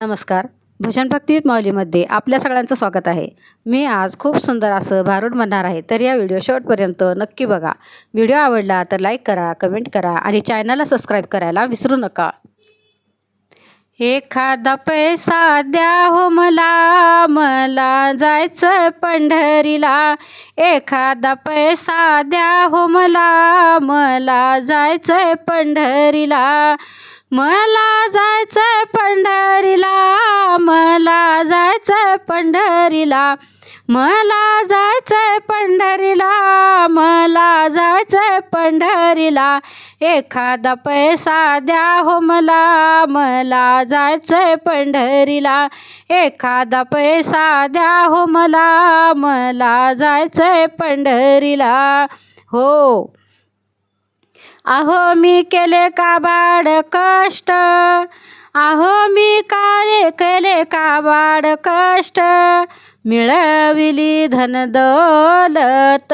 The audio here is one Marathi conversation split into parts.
नमस्कार. भजन भक्ती माऊलीमध्ये आपल्या सगळ्यांचं स्वागत आहे. मी आज खूप सुंदर असं भारूड म्हणणार आहे तर या व्हिडिओ शेवटपर्यंत नक्की बघा. व्हिडिओ आवडला तर लाईक करा कमेंट करा आणि चॅनलला सबस्क्राईब करायला विसरू नका. एखादा पैसा द्या हो मला मला जायचं पंढरीला. एखादा पैसा द्या हो मला मला जायचं पंढरीला. मला जायचंय पंढरीला मला जायचंय पंढरीला. मला जायचंय पंढरीला मला जायचंय पंढरीला. एखादा पैसा द्या हो मला मला जायचंय पंढरीला. एखादा पैसा द्या हो मला मला जायचंय पंढरीला. हो. अहो मी केले काबाड कष्ट. अहो मी काले केले काबाड कष्ट. मिळविली धन दौलत.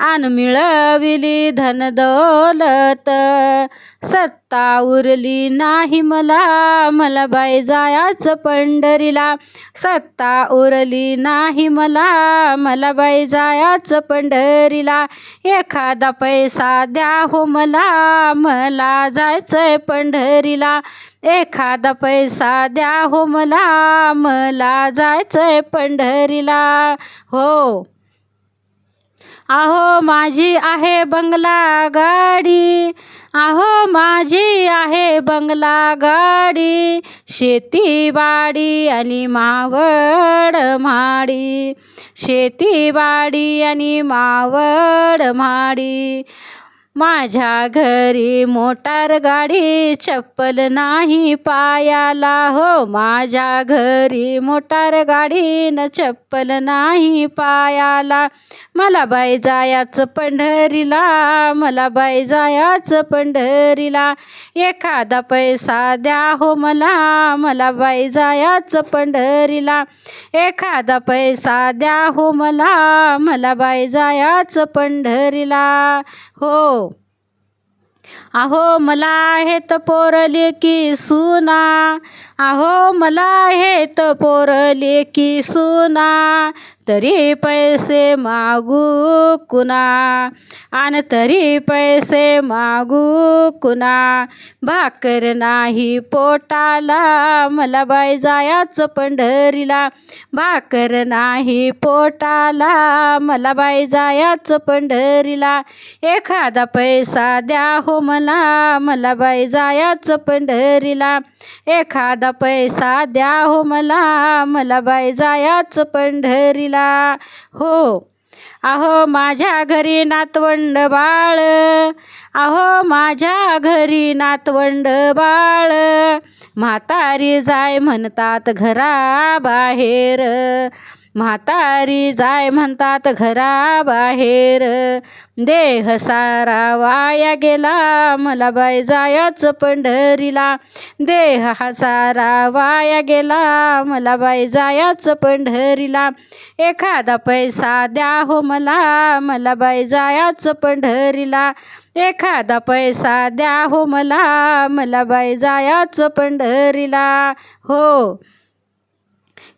आन मिळविली धन दौलत. सत्ता उरली नाही मला मला बाई जायाचं पंढरीला. सत्ता उरली नाही मला मला बाई जायाचं पंढरीला. एखादा पैसा द्या हो मला मला जायचंय पंढरीला. एखादा पैसा द्या हो मला मला जायचंय पंढरीला. हो. अहो माझी आहे बंगला गाडी अहो माझी आहे बंगला गाडी शेतीबाडी आणि मावड माडी शेतीबाडी आणि मावड माडी माझ्या घरी मोटार गाडी चप्पल नाही पायाला. हो माझ्या घरी मोटार गाडी न चप्पल नाही पायाला. मला बाई जायाचं पंढरीला मला बाई जायाचं पंढरीला. एखादा पैसा द्या हो मला मला बाई जायाचं पंढरीला. एखादा पैसा द्या हो मला मला बाई जायाचं पंढरीला. हो. अहो मला आहेत पोरले की सुना. अहो मला आहेत पोरले की सुना. तरी पैसे मागू कुणा? आणि तरी पैसे मागू कुणा? भाकर नाही पोटाला मला बाई जायाच पंढरीला. भाकर नाही पोटाला मला बाई जायाच पंढरीला. एखादा पैसा द्या हो मला मला बाई जायाचं पंढरीला. एखादा पैसा द्या हो मला मला बाई जायाचं पंढरीला. हो. अहो माझ्या घरी नातवंड बाळ. अहो माझ्या घरी नातवंड बाळ. म्हातारी जाय म्हणतात घराबाहेर म्हातारी जाय म्हणतात घराबाहेर. देह सारा वाया गेला मला बाई जायचं पंढरीला. देह हा सारा वाया गेला मला बाई जायचं पंढरीला. एखादा पैसा द्या हो मला मला बाई जायचं पंढरीला. एखादा पैसा द्या हो मला मला बाई जायचं पंढरीला. हो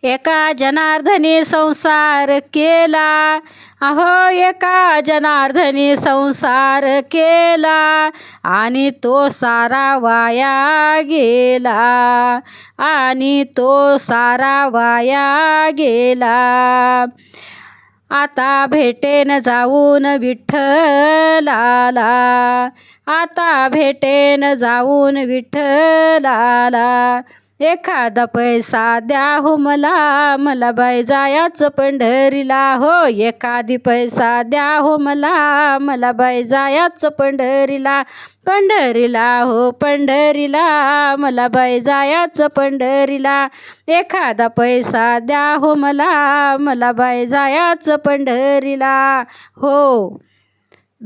एका जनार्दनी संसार केला. अहो एका जनार्दनी संसार केला आणि तो सारा वाया गेला. आणि तो सारा वाया गेला. आता भेटेन जाऊन विठ्ठलाला. आता भेटेन जाऊन विठ्ठलाला. एखादा पैसा द्या हो मला मला बाई जायाच पंढरीला. हो एखादी पैसा द्या हो मला मला बाई जायाचं पंढरीला. पंढरीला हो पंढरीला मला बाई जायाचं पंढरीला. एखादा पैसा द्या हो मला मला बाई जायाचं पंढरीला. हो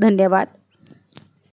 धन्यवाद.